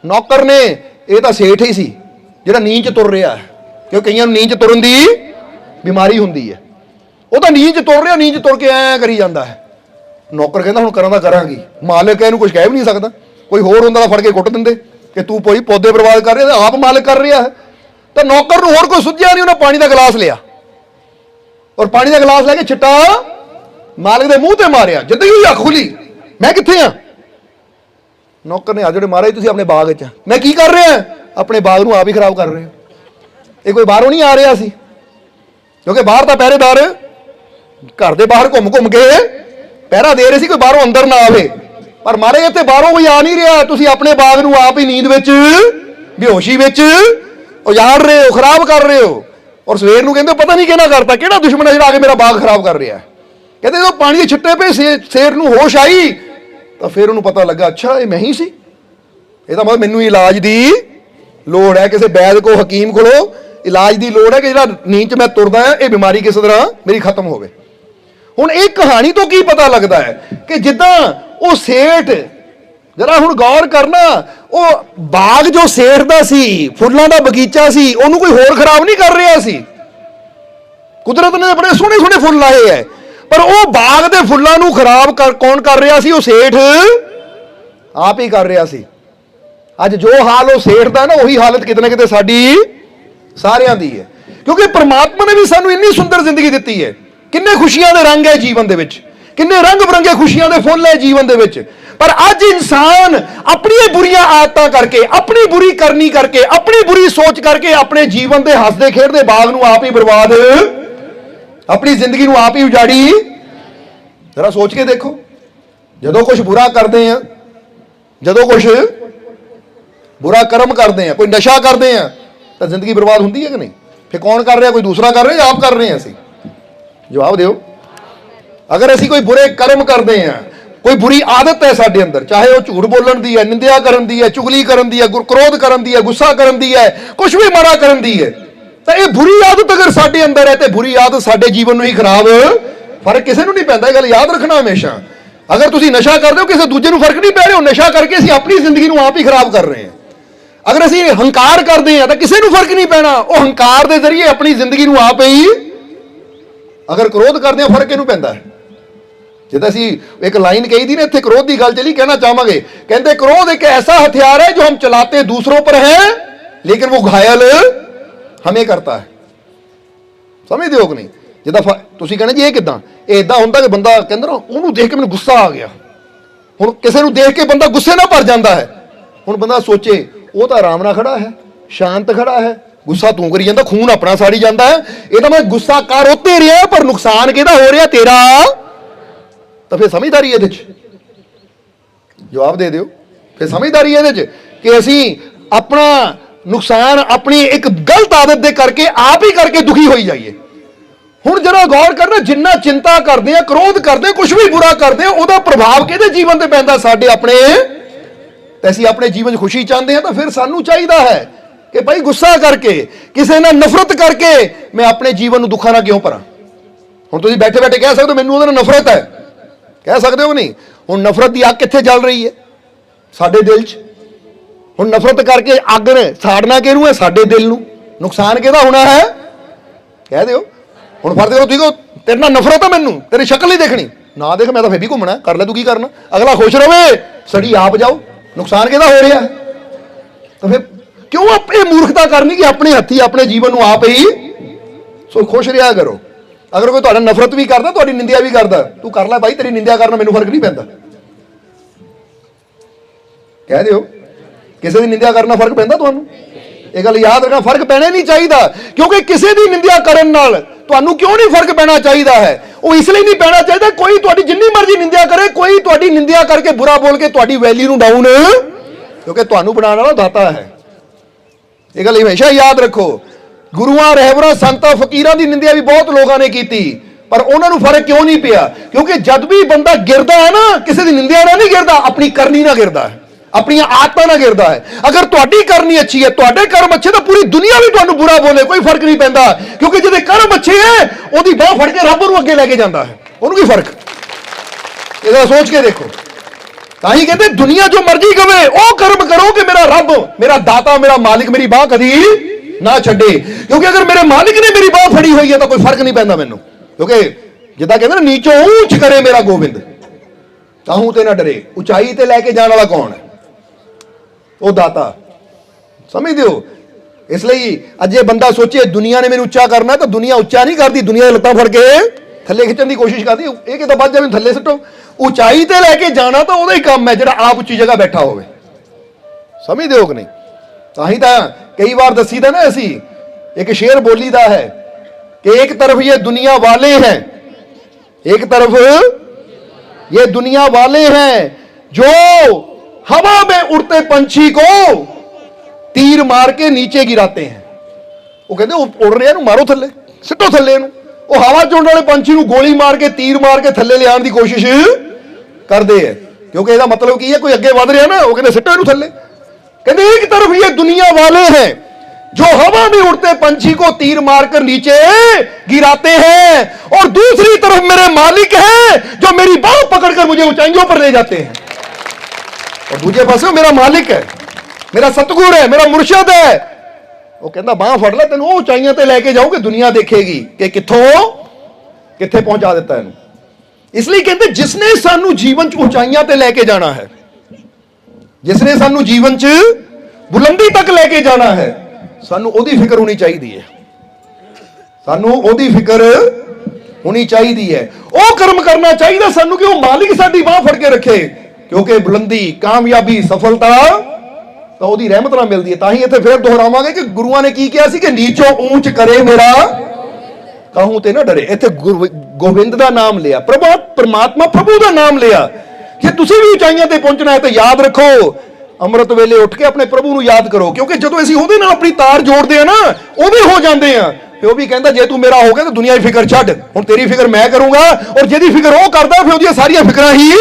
ਨੌਕਰ ਨੇ, ਇਹ ਤਾਂ ਸੇਠ ਹੀ ਸੀ, ਜਿਹੜਾ ਨੀਂਦ 'ਚ ਤੁਰ ਰਿਹਾ ਹੈ। ਕਿਉਂ ਕਈਆਂ ਨੂੰ ਨੀਂਦ 'ਚ ਤੁਰਨ ਦੀ ਬਿਮਾਰੀ ਹੁੰਦੀ ਹੈ। ਉਹ ਤਾਂ ਨੀਂਦ 'ਚ ਤੁਰ ਰਿਹਾ, ਨੀਂਦ 'ਚ ਤੁਰ ਕੇ ਐਂ ਕਰੀ ਜਾਂਦਾ ਹੈ। ਨੌਕਰ ਕਹਿੰਦਾ, ਹੁਣ ਕਰਾਂ ਤਾਂ ਕਰਾਂਗੀ। ਮਾਲਕ ਇਹਨੂੰ ਕੁਝ ਕਹਿ ਵੀ ਨਹੀਂ ਸਕਦਾ। ਕੋਈ ਹੋਰ ਹੁੰਦਾ ਤਾਂ ਫੜ ਕੇ ਕੁੱਟ ਦਿੰਦੇ ਕਿ ਤੂੰ ਕੋਈ ਪੌਦੇ ਬਰਬਾਦ ਕਰ ਰਿਹਾ ਆਪ ਮਾਲਕ ਕਰ ਰਿਹਾ ਹੈ। ਤਾਂ ਨੌਕਰ ਨੂੰ ਹੋਰ ਕੋਈ ਸੁੱਝਿਆ ਨਹੀਂ, ਉਹਨੇ ਪਾਣੀ ਦਾ ਗਲਾਸ ਲਿਆ। ਔਰ ਪਾਣੀ ਦਾ ਗਲਾਸ ਲੈ ਕੇ ਛਿੱਟਾ ਮਾਲਕ ਦੇ ਮੂੰਹ ਤੇ ਮਾਰਿਆ। ਜਿੱਦਾਂ ਹੀ ਅੱਖ ਖੁੱਲੀ, ਮੈਂ ਕਿੱਥੇ ਆ? ਨੌਕਰ ਨੇ ਆ ਜਿਹੜੇ ਮਹਾਰਾਜ ਤੁਸੀਂ ਆਪਣੇ ਬਾਗ ਵਿੱਚ ਮੈਂ ਕੀ ਕਰ ਰਿਹਾ? ਆਪਣੇ ਬਾਗ ਨੂੰ ਆਪ ਹੀ ਖਰਾਬ ਕਰ ਰਹੇ ਹੋ। ਇਹ ਕੋਈ ਬਾਹਰੋਂ ਨਹੀਂ ਆ ਰਿਹਾ ਸੀ। ਕਿਉਂਕਿ ਬਾਹਰ ਤਾਂ ਪਹਿਰੇਦਾਰ ਘਰ ਦੇ ਬਾਹਰ ਘੁੰਮ ਘੁੰਮ ਕੇ ਪਹਿਰਾ ਦੇ ਰਹੇ ਸੀ ਕੋਈ ਬਾਹਰੋਂ ਅੰਦਰ ਨਾ ਆਵੇ। ਪਰ ਮਹਾਰਾਜ ਇੱਥੇ ਬਾਹਰੋਂ ਕੋਈ ਆ ਨਹੀਂ ਰਿਹਾ। ਤੁਸੀਂ ਆਪਣੇ ਬਾਗ ਨੂੰ ਆਪ ਹੀ ਨੀਂਦ ਵਿੱਚ, ਬੇਹੋਸ਼ੀ ਵਿੱਚ ਉਜਾੜ ਰਹੇ ਹੋ, ਖਰਾਬ ਕਰ ਰਹੇ ਹੋ। ਔਰ ਸਵੇਰ ਨੂੰ ਕਹਿੰਦੇ, ਪਤਾ ਨਹੀਂ ਕਿਹਨਾਂ ਕਰਤਾ, ਕਿਹੜਾ ਦੁਸ਼ਮਣ ਹੈ ਜਿਹੜਾ ਆ ਕੇ ਮੇਰਾ ਬਾਗ ਖਰਾਬ ਕਰ ਰਿਹਾ ਕਹਿੰਦੇ, ਜਦੋਂ ਪਾਣੀ ਦੇ ਛਿੱਟੇ ਪਏ ਸੇ- ਸ਼ੇਰ ਨੂੰ ਹੋਸ਼ ਆਈ, ਤਾਂ ਫਿਰ ਉਹਨੂੰ ਪਤਾ ਲੱਗਾ, ਅੱਛਾ, ਇਹ ਮੈਂ ਹੀ ਸੀ। ਇਹ ਤਾਂ ਮਤਲਬ ਮੈਨੂੰ ਇਲਾਜ ਦੀ ਲੋੜ ਹੈ, ਕਿਸੇ ਵੈਦ ਕੋ ਹਕੀਮ ਕੋਲੋਂ ਇਲਾਜ ਦੀ ਲੋੜ ਹੈ ਕਿ ਜਿਹੜਾ ਨੀਂਦ 'ਚ ਮੈਂ ਤੁਰਦਾ ਹਾਂ, ਇਹ ਬਿਮਾਰੀ ਕਿਸ ਤਰ੍ਹਾਂ ਮੇਰੀ ਖਤਮ ਹੋਵੇ। ਹੁਣ ਇਹ ਕਹਾਣੀ ਤੋਂ ਕੀ ਪਤਾ ਲੱਗਦਾ ਹੈ ਕਿ ਜਿੱਦਾਂ ਉਹ ਸੇਠ ਜਰਾ ਹੁਣ ਗੌਰ ਕਰਨਾ, ਉਹ ਬਾਗ ਜੋ ਸੇਠ ਦਾ ਸੀ, ਫੁੱਲਾਂ ਦਾ ਬਗੀਚਾ ਸੀ, ਉਹਨੂੰ ਕੋਈ ਹੋਰ ਖਰਾਬ ਨਹੀਂ ਕਰ ਰਿਹਾ ਸੀ। ਕੁਦਰਤ ਨੇ ਬੜੇ ਸੋਹਣੇ ਸੋਹਣੇ ਫੁੱਲ ਲਾਏ ਐ। ਪਰ ਉਹ ਬਾਗ ਦੇ ਫੁੱਲਾਂ ਨੂੰ ਖਰਾਬ ਕਰ, ਕੌਣ ਕਰ ਰਿਹਾ ਸੀ? ਉਹ ਸੇਠ ਆਪ ਹੀ ਕਰ ਰਿਹਾ ਸੀ। ਅੱਜ ਜੋ ਹਾਲ ਉਹ ਸੇਠ ਦਾ ਨਾ, ਉਹੀ ਹਾਲਤ ਕਿਤੇ ਨਾ ਕਿਤੇ ਸਾਡੀ ਸਾਰਿਆਂ ਦੀ ਹੈ ਕਿਉਂਕਿ ਪ੍ਰਮਾਤਮਾ ਨੇ ਵੀ ਸਾਨੂੰ ਇੰਨੀ ਸੁੰਦਰ ਜ਼ਿੰਦਗੀ ਦਿੱਤੀ ਹੈ ਕਿੰਨੇ ਖੁਸ਼ੀਆਂ ਦੇ ਰੰਗ ਹੈ ਜੀਵਨ ਦੇ ਵਿੱਚ। ਕਿੰਨੇ ਰੰਗ ਬਰੰਗੇ ਖੁਸ਼ੀਆਂ ਦੇ ਫੁੱਲ ਹੈ ਜੀਵਨ ਦੇ ਵਿੱਚ। ਪਰ ਅੱਜ ਇਨਸਾਨ ਆਪਣੀਆਂ ਬੁਰੀਆਂ ਆਦਤਾਂ ਕਰਕੇ, ਆਪਣੀ ਬੁਰੀ ਕਰਨੀ ਕਰਕੇ, ਆਪਣੀ ਬੁਰੀ ਸੋਚ ਕਰਕੇ ਆਪਣੇ ਜੀਵਨ ਦੇ ਹੱਸਦੇ ਖੇਡਦੇ ਬਾਗ ਨੂੰ ਆਪ ਹੀ ਬਰਬਾਦ। ਆਪਣੀ ਜ਼ਿੰਦਗੀ ਨੂੰ ਆਪ ਹੀ ਉਜਾੜੀ। ਜ਼ਰਾ ਸੋਚ ਕੇ ਦੇਖੋ। ਜਦੋਂ ਕੁਝ ਬੁਰਾ ਕਰਦੇ ਆ ਜਦੋਂ ਕੁਝ ਬੁਰਾ ਕਰਮ ਕਰਦੇ ਆ ਕੋਈ ਨਸ਼ਾ ਕਰਦੇ ਆ ਤਾਂ ਜ਼ਿੰਦਗੀ ਬਰਬਾਦ ਹੁੰਦੀ ਹੈ ਕਿ ਨਹੀਂ? ਫਿਰ ਕੌਣ ਕਰ ਰਿਹਾ? ਕੋਈ ਦੂਸਰਾ ਕਰ ਰਿਹਾ ਜਾਂ ਆਪ ਕਰ ਰਹੇ ਆ ਅਸੀਂ? ਜਵਾਬ ਦਿਓ। ਅਗਰ ਅਸੀਂ ਕੋਈ ਬੁਰੇ ਕਰਮ ਕਰਦੇ ਆ ਕੋਈ ਬੁਰੀ ਆਦਤ ਹੈ ਸਾਡੇ ਅੰਦਰ, ਚਾਹੇ ਉਹ ਝੂਠ ਬੋਲਣ ਦੀ ਹੈ, ਨਿੰਦਿਆ ਕਰਨ ਦੀ ਹੈ, ਚੁਗਲੀ ਕਰਨ ਦੀ ਹੈ, ਗੁਰਕ੍ਰੋਧ ਕਰਨ ਦੀ ਹੈ, ਗੁੱਸਾ ਕਰਨ ਦੀ ਹੈ ਕੁਝ ਵੀ ਮਾੜਾ ਕਰਨ ਦੀ ਹੈ, ਤਾਂ ਇਹ ਬੁਰੀ ਆਦਤ ਅਗਰ ਸਾਡੇ ਅੰਦਰ ਹੈ ਤੇ ਬੁਰੀ ਆਦਤ ਸਾਡੇ ਜੀਵਨ ਨੂੰ ਹੀ ਖਰਾਬ ਫ਼ਰਕ ਕਿਸੇ ਨੂੰ ਨਹੀਂ ਪੈਂਦਾ, ਇਹ ਗੱਲ ਯਾਦ ਰੱਖਣਾ ਹਮੇਸ਼ਾ। ਅਗਰ ਤੁਸੀਂ ਨਸ਼ਾ ਕਰਦੇ ਹੋ, ਕਿਸੇ ਦੂਜੇ ਨੂੰ ਫ਼ਰਕ ਨਹੀਂ ਪੈ ਰਿਹਾ, ਉਹ ਨਸ਼ਾ ਕਰਕੇ ਅਸੀਂ ਆਪਣੀ ਜ਼ਿੰਦਗੀ ਨੂੰ ਆਪ ਹੀ ਖਰਾਬ ਕਰ ਰਹੇ ਹਾਂ। ਅਗਰ ਅਸੀਂ ਹੰਕਾਰ ਕਰਦੇ ਹਾਂ, ਤਾਂ ਕਿਸੇ ਨੂੰ ਫ਼ਰਕ ਨਹੀਂ ਪੈਣਾ, ਉਹ ਹੰਕਾਰ ਦੇ ਜ਼ਰੀਏ ਆਪਣੀ ਜ਼ਿੰਦਗੀ ਨੂੰ ਆਪ ਹੀ ਅਗਰ ਕ੍ਰੋਧ ਕਰਦੇ ਹਾਂ, ਫ਼ਰਕ ਇਹਨੂੰ ਪੈਂਦਾ ਹੈ। ਜਿੱਦਾਂ ਅਸੀਂ ਇੱਕ ਲਾਈਨ ਕਹੀ ਦੀ ਨਾ, ਇੱਥੇ ਕ੍ਰੋਧ ਦੀ ਗੱਲ ਚਲੀ, ਕਹਿਣਾ ਚਾਹਾਂਗੇ। ਕਹਿੰਦੇ, ਕ੍ਰੋਧ ਇੱਕ ਐਸਾ ਹਥਿਆਰ ਹੈ ਜੋ ਹਮ ਚਲਾਤੇ ਦੂਸਰੋਂ ਪਰ ਹੈ, ਲੇਕਿਨ ਉਹ ਘਾਇਲ ਹਮੇ ਕਰਤਾ ਹੈ। ਸਮਝਦੇ ਹੋ ਕਿ ਨਹੀਂ? ਜਿੱਦਾਂ ਤੁਸੀਂ ਕਹਿੰਦੇ ਜੀ ਇਹ ਕਿਦਾਂ? ਇਹ ਇਦਾਂ ਹੁੰਦਾ ਕਿ ਬੰਦਾ ਕਹਿੰਦਾ ਨਾ, ਉਹਨੂੰ ਦੇਖ ਕੇ ਮੈਨੂੰ ਗੁੱਸਾ ਆ ਗਿਆ। ਹੁਣ ਕਿਸੇ ਨੂੰ ਦੇਖ ਕੇ ਬੰਦਾ ਗੁੱਸੇ ਨਾਲ ਭਰ ਜਾਂਦਾ ਹੈ। ਹੁਣ ਬੰਦਾ ਸੋਚੇ, ਉਹ ਤਾਂ ਆਰਾਮ ਨਾਲ ਖੜਾ ਹੈ, ਸ਼ਾਂਤ ਖੜਾ ਹੈ, ਗੁੱਸਾ ਤੂੰ ਕਰੀ ਜਾਂਦਾ, ਖੂਨ ਆਪਣਾ ਸਾੜੀ ਜਾਂਦਾ ਹੈ। ਇਹ ਤਾਂ ਮੈਂ ਗੁੱਸਾ ਕਰ ਉੱਤੇ ਰਿਹਾ ਪਰ ਨੁਕਸਾਨ ਕਿਹਦਾ ਹੋ ਰਿਹਾ? ਤੇਰਾ ਤਾਂ ਫਿਰ ਸਮਝਦਾਰੀ ਇਹਦੇ 'ਚ। ਜਵਾਬ ਦੇ ਦਿਓ। ਫਿਰ ਸਮਝਦਾਰੀ ਇਹਦੇ 'ਚ ਕਿ ਅਸੀਂ ਆਪਣਾ ਨੁਕਸਾਨ ਆਪਣੀ ਇੱਕ ਗਲਤ ਆਦਤ ਦੇ ਕਰਕੇ ਆਪ ਹੀ ਕਰਕੇ ਦੁਖੀ ਹੋਈ ਜਾਈਏ। ਹੁਣ ਜਰਾ ਗੌਰ ਕਰਨਾ, ਜਿੰਨਾ ਚਿੰਤਾ ਕਰਦੇ ਆ, ਕ੍ਰੋਧ ਕਰਦੇ ਕੁਝ ਵੀ ਬੁਰਾ ਕਰਦੇ ਆ, ਉਹਦਾ ਪ੍ਰਭਾਵ ਕਿਹਦੇ ਜੀਵਨ ਤੇ ਪੈਂਦਾ ਸਾਡੇ ਆਪਣੇ? ਤੇ ਅਸੀਂ ਆਪਣੇ ਜੀਵਨ 'ਚ ਖੁਸ਼ੀ ਚਾਹੁੰਦੇ ਆ ਤਾਂ ਫਿਰ ਸਾਨੂੰ ਚਾਹੀਦਾ ਹੈ ਕਿ ਭਾਈ ਗੁੱਸਾ ਕਰਕੇ, ਕਿਸੇ ਨਾਲ ਨਫ਼ਰਤ ਕਰਕੇ ਮੈਂ ਆਪਣੇ ਜੀਵਨ ਨੂੰ ਦੁੱਖਾਂ ਨਾਲ ਕਿਉਂ ਭਰਾਂ? ਹੁਣ ਤੁਸੀਂ ਬੈਠੇ ਬੈਠੇ ਕਹਿ ਸਕਦੇ ਹੋ, ਮੈਨੂੰ ਉਹਦੇ ਨਾਲ ਨਫ਼ਰਤ ਹੈ। ਕਹਿ ਸਕਦੇ ਹੋ ਨਹੀਂ? ਹੁਣ ਨਫ਼ਰਤ ਦੀ ਅੱਗ ਕਿੱਥੇ ਜਲ ਰਹੀ ਹੈ? ਸਾਡੇ ਦਿਲ 'ਚ। ਹੁਣ ਨਫ਼ਰਤ ਕਰਕੇ ਅੱਗ ਨੇ ਸਾੜਨਾ ਕਿਹਨੂੰ ਹੈ? ਸਾਡੇ ਦਿਲ ਨੂੰ। ਨੁਕਸਾਨ ਕਿਹਦਾ ਹੋਣਾ ਹੈ? ਕਹਿ ਦਿਓ। ਹੁਣ ਫਰਜ਼ ਕਰੋ ਤੁਸੀਂ ਕਹੋ ਤੇਰੇ ਨਾਲ ਨਫ਼ਰਤ ਆ ਮੈਨੂੰ। ਤੇਰੀ ਸ਼ਕਲ ਨਹੀਂ ਦੇਖਣੀ। ਨਾ ਦੇਖ, ਮੈਂ ਤਾਂ ਫੇਰ ਵੀ ਘੁੰਮਣਾ ਕਰ ਲੈ ਤੂੰ ਕੀ ਕਰਨਾ? ਅਗਲਾ ਖੁਸ਼ ਰਵੇ। ਸੜੀ ਆਪ ਜਾਓ। ਨੁਕਸਾਨ ਕਿਹਦਾ ਹੋ ਰਿਹਾ ਤਾਂ ਫਿਰ ਕਿਉਂ ਆਪ ਇਹ ਮੂਰਖਤਾ ਕਰਨੀ ਕਿ ਆਪਣੇ ਹੱਥੀ ਆਪਣੇ ਜੀਵਨ ਨੂੰ ਆਪ ਹੀ ਸੋ, ਖੁਸ਼ ਰਿਹਾ ਕਰੋ? ਅਗਰ ਕੋਈ ਤੁਹਾਡਾ ਨਫ਼ਰਤ ਵੀ ਕਰਦਾ, ਤੁਹਾਡੀ ਨਿੰਦਿਆ ਵੀ ਕਰਦਾ, ਤੂੰ ਕਰ ਲੈ ਭਾਈ ਤੇਰੀ ਨਿੰਦਿਆ ਕਰਨਾ ਮੈਨੂੰ ਫ਼ਰਕ ਨਹੀਂ ਪੈਂਦਾ। ਕਹਿ ਦਿਓ, ਕਿਸੇ ਦੀ ਨਿੰਦਿਆ ਕਰਨਾ ਫ਼ਰਕ ਪੈਂਦਾ ਤੁਹਾਨੂੰ? ਇਹ ਗੱਲ ਯਾਦ ਰੱਖਣਾ, ਫ਼ਰਕ ਪੈਣਾ ਨਹੀਂ ਚਾਹੀਦਾ, ਕਿਉਂਕਿ ਕਿਸੇ ਦੀ ਨਿੰਦਿਆ ਕਰਨ ਨਾਲ ਤੁਹਾਨੂੰ ਕਿਉਂ ਨਹੀਂ ਫ਼ਰਕ ਪੈਣਾ ਚਾਹੀਦਾ ਹੈ? ਉਹ ਇਸ ਲਈ ਨਹੀਂ ਪੈਣਾ ਚਾਹੀਦਾ, ਕੋਈ ਤੁਹਾਡੀ ਜਿੰਨੀ ਮਰਜ਼ੀ ਨਿੰਦਿਆ ਕਰੇ, ਕੋਈ ਤੁਹਾਡੀ ਨਿੰਦਿਆ ਕਰਕੇ ਬੁਰਾ ਬੋਲ ਕੇ ਤੁਹਾਡੀ ਵੈਲਿਊ ਨੂੰ ਡਾਊਨ ਕਿਉਂਕਿ ਤੁਹਾਨੂੰ ਬਣਾਉਣ ਵਾਲਾ ਦਾਤਾ ਹੈ। ਇਹ ਗੱਲ ਹਮੇਸ਼ਾ ਯਾਦ ਰੱਖੋ ਗੁਰੂਆਂ, ਰਹਿਬਰਾਂ ਸੰਤਾਂ ਫਕੀਰਾਂ ਦੀ ਨਿੰਦਿਆ ਵੀ ਬਹੁਤ ਲੋਕਾਂ ਨੇ ਕੀਤੀ। ਪਰ ਉਹਨਾਂ ਨੂੰ ਫ਼ਰਕ ਕਿਉਂ ਨਹੀਂ ਪਿਆ? ਕਿਉਂਕਿ ਜਦ ਵੀ ਬੰਦਾ ਗਿਰਦਾ ਹੈ ਨਾ, ਕਿਸੇ ਦੀ ਨਿੰਦਿਆ ਨਾਲ ਨਹੀਂ ਗਿਰਦਾ, ਆਪਣੀ ਕਰਨੀ ਨਾਲ ਗਿਰਦਾ ਹੈ। ਆਪਣੀਆਂ ਆਦਤਾਂ ਨਾਲ ਗਿਰਦਾ ਹੈ। ਅਗਰ ਤੁਹਾਡੀ ਕਰਨੀ ਅੱਛੀ ਹੈ, ਤੁਹਾਡੇ ਕਰਮ ਅੱਛੇ ਤਾਂ ਪੂਰੀ ਦੁਨੀਆ ਵੀ ਤੁਹਾਨੂੰ ਬੁਰਾ ਬੋਲੇ, ਕੋਈ ਫ਼ਰਕ ਨਹੀਂ ਪੈਂਦਾ। ਕਿਉਂਕਿ ਜਿਹਦੇ ਕਰਮ ਅੱਛੇ ਹੈ, ਉਹਦੀ ਬਾਹ ਫੜ ਕੇ ਰੱਬ ਨੂੰ ਅੱਗੇ ਲੈ ਕੇ ਜਾਂਦਾ ਹੈ। ਉਹਨੂੰ ਕੀ ਫ਼ਰਕ? ਇਹਦਾ ਸੋਚ ਕੇ ਦੇਖੋ। ਤਾਂ ਹੀ ਕਹਿੰਦੇ, ਦੁਨੀਆ ਜੋ ਮਰਜ਼ੀ ਕਵੇ, ਉਹ ਕਰਮ ਕਰੋ ਕਿ ਮੇਰਾ ਰੱਬ, ਮੇਰਾ ਦਾਤਾ, ਮੇਰਾ ਮਾਲਿਕ, ਮੇਰੀ ਬਾਹ ਕਦੀ ਨਾ ਛੱਡੇ। ਕਿਉਂਕਿ ਅਗਰ ਮੇਰੇ ਮਾਲਿਕ ਨੇ ਮੇਰੀ ਬਾਹ ਫੜੀ ਹੋਈ ਹੈ ਤਾਂ ਕੋਈ ਫ਼ਰਕ ਨਹੀਂ ਪੈਂਦਾ ਮੈਨੂੰ। ਕਿਉਂਕਿ ਜਿੱਦਾਂ ਕਹਿੰਦੇ ਨਾ, ਨੀਚੋਂ ਉੱਚ ਕਰੇ ਮੇਰਾ ਗੋਬਿੰਦ। ਤਾਹੂ ਤੇ ਨਾ ਡਰੇ। ਉਚਾਈ ਤੇ ਲੈ ਕੇ ਜਾਣ ਵਾਲਾ ਕੌਣ ਹੈ? ਉਹ ਦਾਤਾ। ਸਮਝਦੇ ਹੋ ਇਸ ਲਈ ਅੱਜ ਬੰਦਾ ਸੋਚੇ, ਦੁਨੀਆ ਨੇ ਮੈਨੂੰ ਉੱਚਾ ਕਰਨਾ ਤਾਂ ਦੁਨੀਆ ਉੱਚਾ ਨਹੀਂ ਕਰਦੀ, ਦੁਨੀਆ ਲੱਤਾਂ ਫੜ ਕੇ ਥੱਲੇ ਖਿੱਚਣ ਦੀ ਕੋਸ਼ਿਸ਼ ਕਰਦੀ। ਇਹ ਕਿਤਾ ਵੱਧ ਜਾਵੇ, ਥੱਲੇ ਸਿੱਟੋ। ਉਚਾਈ ਤੇ ਲੈ ਕੇ ਜਾਣਾ ਤਾਂ ਉਹਦਾ ਹੀ ਕੰਮ ਹੈ, ਜਿਹੜਾ ਆਪ ਉੱਚੀ ਜਗ੍ਹਾ ਬੈਠਾ ਹੋਵੇ। ਸਮਝਦੇ ਹੋ ਕਿ ਨਹੀਂ? ਤਾਂ ਹੀ ਤਾਂ ਕਈ ਵਾਰ ਦੱਸੀਦਾ ਨਾ ਅਸੀਂ ਇੱਕ ਸ਼ੇਰ ਬੋਲੀਦਾ ਹੈ ਕਿ ਇੱਕ ਤਰਫ ਇਹ ਦੁਨੀਆ ਵਾਲੇ हैं एक तरफ ये दुनिया वाले हैं जो हवा में उड़ते पंछी को तीर मार के नीचे गिराते हैं ਉਹ ਕਹਿੰਦੇ ਉਹ ਉੜ ਰਿਹਾ ਇਹਨੂੰ ਮਾਰੋ ਥੱਲੇ ਸਿੱਟੋ ਥੱਲੇ ਇਹਨੂੰ ਉਹ ਹਵਾ ਚ ਉੱਡਣ ਵਾਲੇ ਪੰਛੀ ਨੂੰ ਗੋਲੀ ਮਾਰ ਕੇ ਤੀਰ ਮਾਰ ਕੇ ਥੱਲੇ ਲਿਆਉਣ ਦੀ ਕੋਸ਼ਿਸ਼ ਕਰਦੇ ਹੈ ਕਿਉਂਕਿ ਇਹਦਾ ਮਤਲਬ ਕੀ ਹੈ ਕੋਈ ਅੱਗੇ ਵਧ ਰਿਹਾ ਨਾ ਉਹ ਕਹਿੰਦੇ ਸਿੱਟੋ ਇਹਨੂੰ ਥੱਲੇ कहते एक तरफ ये दुनिया वाले हैं जो हवा में उड़ते पंछी को तीर मारकर नीचे गिराते हैं और दूसरी तरफ मेरे मालिक हैं जो मेरी बाह पकड़कर मुझे ऊंचाइयों पर ले जाते हैं और दूजे पासे मेरा मालिक है मेरा सतगुर है मेरा मुर्शद है ਉਹ ਕਹਿੰਦਾ ਬਾਹ ਫੜ ਲੈ ਤੈਨੂੰ ਉਹ ਉਚਾਈਆਂ ਤੇ ਲੈ ਕੇ ਜਾਓਗੇ ਦੁਨੀਆ ਦੇਖੇਗੀ ਕਿ ਕਿੱਥੋਂ ਕਿੱਥੇ ਪਹੁੰਚਾ ਦਿੱਤਾ ਇਹਨੂੰ ਇਸ ਲਈ ਕਹਿੰਦੇ ਜਿਸਨੇ ਸਾਨੂੰ ਜੀਵਨ ਚ ਉਚਾਈਆਂ ਤੇ ਲੈ ਕੇ ਜਾਣਾ ਹੈ ਜਿਸ ਨੇ ਸਾਨੂੰ ਜੀਵਨ 'ਚ ਬੁਲੰਦੀ ਤੱਕ ਲੈ ਕੇ ਜਾਣਾ ਹੈ, ਸਾਨੂੰ ਉਹਦੀ ਫਿਕਰ ਹੋਣੀ ਚਾਹੀਦੀ ਹੈ। ਸਾਨੂੰ ਉਹਦੀ ਫਿਕਰ ਹੋਣੀ ਚਾਹੀਦੀ ਹੈ। ਉਹ ਕਰਮ ਕਰਨਾ ਚਾਹੀਦਾ ਸਾਨੂੰ ਕਿ ਉਹ ਮਾਲਿਕ ਸਾਡੀ ਬਾਹ ਫੜ ਕੇ ਰੱਖੇ। ਕਿਉਂਕਿ ਬੁਲੰਦੀ, ਕਾਮਯਾਬੀ, ਸਫਲਤਾ ਤਾਂ ਉਹਦੀ ਰਹਿਮਤ ਨਾਲ ਮਿਲਦੀ ਹੈ। ਤਾਂ ਹੀ ਇੱਥੇ ਫਿਰ ਦੁਹਰਾਵਾਂਗੇ ਕਿ ਗੁਰੂਆਂ ਨੇ ਕੀ ਕਿਹਾ ਸੀ ਕਿ ਨੀਚੋਂ ਉੱਚ ਕਰੇ ਮੇਰਾ ਕਹੂੰ ਤੇ ਨਾ ਡਰੇ। ਇੱਥੇ ਗੁਰ- ਗੋਬਿੰਦ ਦਾ ਨਾਮ ਲਿਆ, ਪ੍ਰਭਾ ਪਰਮਾਤਮਾ ਪ੍ਰਭੂ ਦਾ ਨਾਮ ਲਿਆ। ਕਿ ਤੁਸੀਂ ਵੀ ਉਚਾਈਆਂ ਤੇ ਪਹੁੰਚਣਾ ਹੈ ਤਾਂ ਯਾਦ ਰੱਖੋ। ਅੰਮ੍ਰਿਤ ਵੇਲੇ ਉੱਠ ਕੇ ਆਪਣੇ ਪ੍ਰਭੂ ਨੂੰ ਯਾਦ ਕਰੋ, ਕਿਉਂਕਿ ਜਦੋਂ ਅਸੀਂ ਉਹਦੇ ਨਾਲ ਆਪਣੀ ਤਾਰ ਜੋੜਦੇ ਆ ਨਾ, ਉਹਦੇ ਹੋ ਜਾਂਦੇ ਆ ਤੇ ਉਹ ਵੀ ਕਹਿੰਦਾ, ਜੇ ਤੂੰ ਮੇਰਾ ਹੋ ਗਿਆ ਤਾਂ ਦੁਨੀਆ ਦੀ ਫਿਕਰ ਛੱਡ। ਹੁਣ ਤੇਰੀ ਫਿਕਰ ਮੈਂ ਕਰੂੰਗਾ, ਔਰ ਜਿਹਦੀ ਫਿਕਰ ਉਹ ਕਰਦਾ, ਫਿਰ ਉਹਦੀਆਂ ਸਾਰੀਆਂ ਫਿਕਰਾਂ ਹੀ